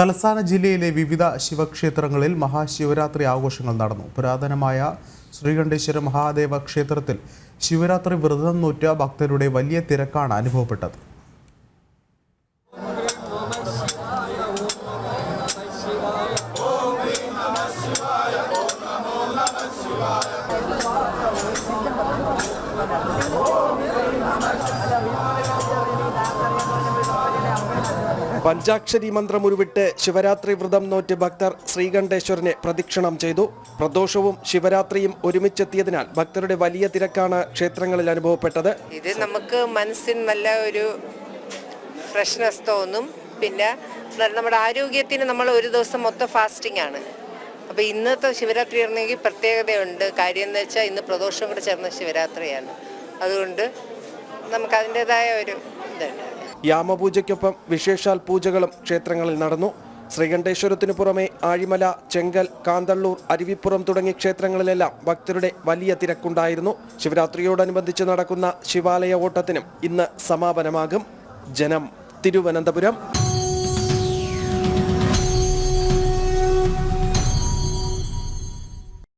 തലസ്ഥാന ജില്ലയിലെ വിവിധ ശിവക്ഷേത്രങ്ങളിൽ മഹാശിവരാത്രി ആഘോഷങ്ങൾ നടന്നു. പുരാതനമായ ശ്രീകണ്ഠേശ്വര മഹാദേവ ക്ഷേത്രത്തിൽ ശിവരാത്രി വ്രതം നൂറ്റ ഭക്തരുടെ വലിയ തിരക്കാണ് അനുഭവപ്പെട്ടത്. പഞ്ചാക്ഷരി മന്ത്രം ഉരുവിട്ട് ശിവരാത്രി വ്രതം നോറ്റ് ഭക്തർ ശ്രീകണ്ഠേശ്വരനെ പ്രദക്ഷിണം ചെയ്തു. പ്രദോഷവും ശിവരാത്രിയും ഒരുമിച്ചെത്തിയതിനാൽ ഭക്തരുടെ വലിയ തിരക്കാണ് ക്ഷേത്രങ്ങളിൽ അനുഭവപ്പെട്ടത്. ഇത് നമുക്ക് മനസ്സിന് നല്ല ഒരു ഫ്രഷ്നെസ് തോന്നും പിന്നെ നമ്മുടെ ആരോഗ്യത്തിന് നമ്മൾ ഒരു ദിവസം മൊത്തം ഫാസ്റ്റിംഗ് ആണ്. അപ്പോൾ ഇന്നത്തെ ശിവരാത്രി ആണെങ്കിൽ പ്രത്യേകതയുണ്ട്. കാര്യം എന്ന് വെച്ചാൽ ഇന്ന് പ്രദോഷം കൂടെ ചേർന്ന ശിവരാത്രിയാണ്. അതുകൊണ്ട് നമുക്ക് അതിന്റെതായ ഒരു ഇതുണ്ട്. യാമപൂജയ്ക്കൊപ്പം വിശേഷാൽ പൂജകളും ക്ഷേത്രങ്ങളിൽ നടന്നു. ശ്രീകണ്ഠേശ്വരത്തിനു പുറമെ ആഴിമല ചെങ്കൽ കാന്തള്ളൂർ അരുവിപ്പുറം തുടങ്ങിയ ക്ഷേത്രങ്ങളിലെല്ലാം ഭക്തരുടെ വലിയ തിരക്കുണ്ടായിരുന്നു. ശിവരാത്രിയോടനുബന്ധിച്ച് നടക്കുന്ന ശിവാലയ ഓട്ടത്തിനും ഇന്ന് സമാപനമാകും. ജനം തിരുവനന്തപുരം.